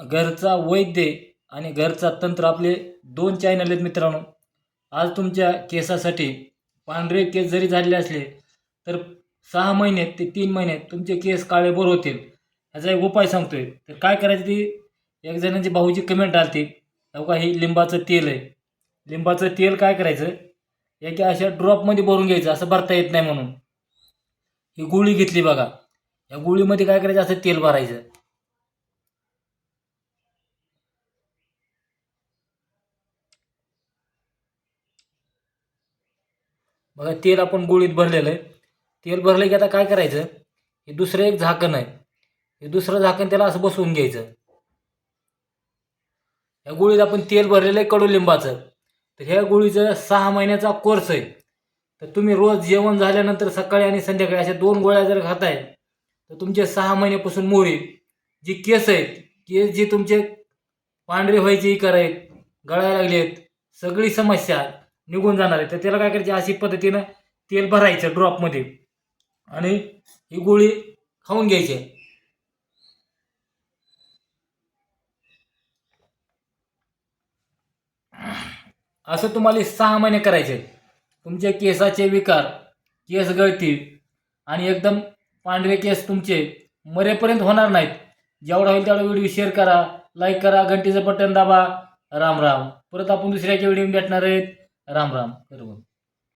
घरचा वैद्य आणि घरचा तंत्र आपले दोन चॅनल आहेत मित्रांनो. आज तुमच्या केसासाठी पांढरे केस जरी झालेले असले तर सहा महिने ते तीन महिने तुमचे केस काळेभोर होतील. ह्याचा एक उपाय सांगतोय. तर काय करायचं ती? एक जणांची भाऊची कमेंट आली का हे लिंबाचं तेल आहे. लिंबाचं तेल काय करायचं? एका अशा ड्रॉपमध्ये भरून घ्यायचं असं भरता येत नाही म्हणून. ही गोळी घेतली बघा. या गोळीमध्ये काय करायचं? असं तेल भरायचं. बघा तेल आपण गोळीत भरलेलं आहे. तेल भरलं की आता काय करायचं? हे दुसरं एक झाकण आहे. हे दुसरं झाकण त्याला असं बसवून घ्यायचं. या गोळीत आपण तेल भरलेलं आहे कडुलिंबाचं. तर ह्या गोळीचं सहा महिन्याचा कोर्स आहे. तर तुम्ही रोज जेवण झाल्यानंतर सकाळी आणि संध्याकाळी अशा दोन गोळ्या जर खाताय तर तुमचे सहा महिन्यापासून मोरी. जी केस आहेत केस जी तुमचे पांढरे व्हायचे करायत गळायला लागले आहेत सगळी समस्या निघून जाणार आहे. तर त्याला काय करायचं? अशी पद्धतीनं तेल भरायचं ड्रॉपमध्ये आणि ही गोळी खाऊन घ्यायची असं तुम्हाला सहा महिने करायचे तुमचे केसाचे विकार केस गळतील आणि एकदम पांढरे केस तुमचे मरेपर्यंत होणार नाहीत. जेवढा होईल तेवढा व्हिडिओ शेअर करा लाईक करा घंटीचं बटन दाबा. राम राम. परत आपण दुसऱ्याच्या व्हिडिओ भेटणार आहेत. राम राम करू.